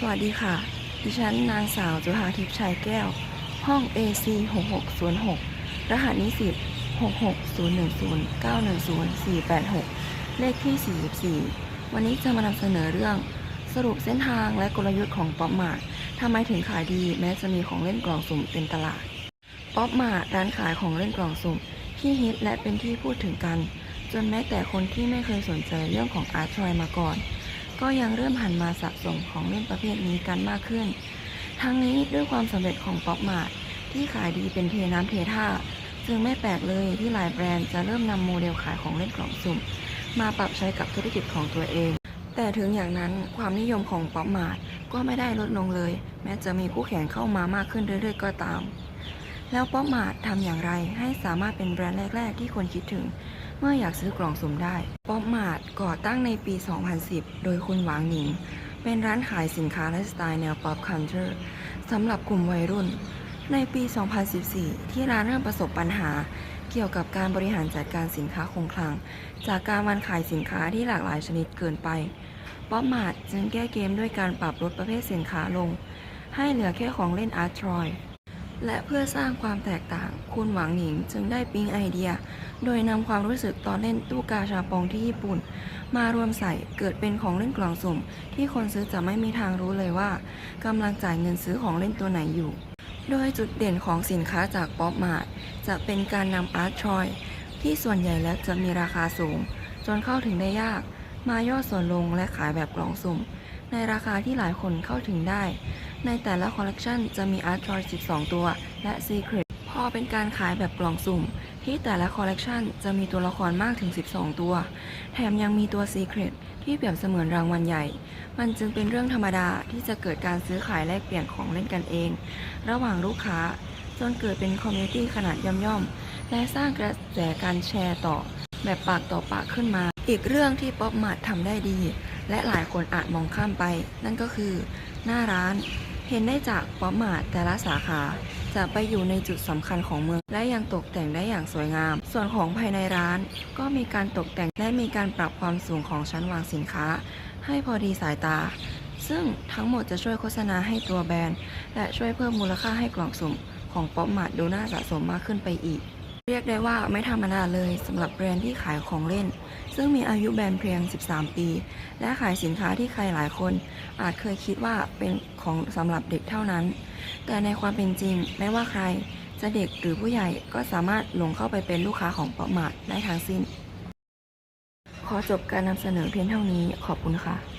สวัสดีค่ะ ดิฉันนางสาวจุฬาทิพย์ชัยแก้ว ห้อง AC 6606 รหัสนิสิต66010910486 เลขที่ 44 วันนี้จะมานำเสนอเรื่อง สรุปเส้นทางและกลยุทธ์ของป๊อปมาร์ททำไมถึงขายดีแม้จะมีของเล่นกล่องสุ่มเต็มตลาด ป๊อปมาร์ทร้านขายของเล่นกล่องสุ่มที่ฮิตและเป็นที่พูดถึงกัน จนแม้แต่คนที่ไม่เคยสนใจเรื่องของอาร์ตทอยมาก่อน ก็ยังเริ่มหันมาสะสมของเล่นประเภทนี้กันมากขึ้น ทั้งนี้ด้วยความสำเร็จของป๊อปมาร์ทที่ขายดีเป็นเทน้ำเทท่า จึงไม่แปลกเลยที่หลายแบรนด์จะเริ่มนำโมเดลขายของเล่นกล่องสุ่ม มาปรับใช้กับธุรกิจของตัวเอง แต่ถึงอย่างนั้นความนิยมของป๊อปมาร์ทก็ไม่ได้ลดลงเลย แม้จะมีคู่แข่งเข้ามามากขึ้นเรื่อยๆ ก็ตาม แล้วป๊อปมาร์ททำอย่างไรให้สามารถเป็นแบรนด์แรก ๆ ที่คนคิดถึง เมื่ออยากซื้อกล่องสุ่มได้ ป๊อปมาร์ทก่อตั้งในปี 2010 โดยคุณหวางหนิง เป็นร้านขายสินค้าและสไตล์แนวป๊อปคันเทอร์สำหรับกลุ่มวัยรุ่น ในปี 2014 ที่ร้านเริ่มประสบปัญหา เกี่ยวกับการบริหารจัดการสินค้าคงคลัง จากการวันขายสินค้าที่หลากหลายชนิดเกินไปป๊อปมาร์ทจึงแก้เกมด้วยการปรับลดประเภทสินค้าลง ให้เหลือแค่ของเล่นอาร์ตทรอย และเพื่อสร้างความแตกต่าง คุณหวังหนิงจึงได้ปิ๊งไอเดีย โดยนำความรู้สึกตอนเล่นตู้กาชาปองที่ญี่ปุ่น มารวมใส่เกิดเป็นของเล่นกล่องสุ่ม ที่คนซื้อจะไม่มีทางรู้เลยว่ากำลังจ่ายเงินซื้อของเล่นตัวไหนอยู่ โดยจุดเด่นของสินค้าจากป๊อปมาร์ทจะเป็นการนำอาร์ตทรอยที่ส่วนใหญ่แล้วจะมีราคาสูง จนเข้าถึงได้ยาก มาย่อส่วนลงและขายแบบกล่องสุ่ม ในราคาที่หลายคนเข้าถึงได้ ในแต่ละคอลเลกชันจะมีอาร์ตทรอย12 ตัว และ Secret พอเป็นการขายแบบกล่องสุ่ม ที่แต่ละคอลเลกชันจะมีตัวละครมากถึง 12 ตัว แถมยังมีตัว Secret ที่เปรียบเสมือนรางวัลใหญ่ มันจึงเป็นเรื่องธรรมดาที่จะเกิดการซื้อขายแลกเปลี่ยนของเล่นกันเอง ระหว่างลูกค้า จนเกิดเป็นคอมมูนิตี้ขนาดย่อมๆ และสร้างกระแสการแชร์ต่อ แบบปากต่อปากขึ้นมา อีกเรื่องที่ป๊อปมาร์ททำได้ดี และหลายคนอาจมองข้ามไป นั่นก็คือ หน้าร้าน เห็นได้จากป๊อปมาร์ทแต่ละสาขา จะไปอยู่ในจุดสำคัญของเมือง และยังตกแต่งได้อย่างสวยงาม ส่วนของภายในร้าน ก็มีการตกแต่งและมีการปรับความสูงของชั้นวางสินค้า ให้พอดีสายตา ซึ่งทั้งหมดจะช่วยโฆษณาให้ตัวแบรนด์ และช่วยเพิ่มมูลค่าให้กล่องสุ่มของป๊อปมาร์ทดูน่าสะสมมากขึ้นไปอีก เรียกได้ว่าไม่ธรรมดาเลยสำหรับแบรนด์ที่ขายของเล่น ซึ่งมีอายุแบรนด์เพียง 13 ปี และขายสินค้าที่ใครหลายคน อาจเคยคิดว่าเป็นของสำหรับเด็กเท่านั้น แต่ในความเป็นจริงไม่ว่าใครจะเด็กหรือผู้ใหญ่ก็สามารถหลงเข้าไปเป็นลูกค้าของป๊อปมาร์ทได้ทั้งสิ้น ขอจบการนำเสนอเพียงเท่านี้ขอบคุณค่ะ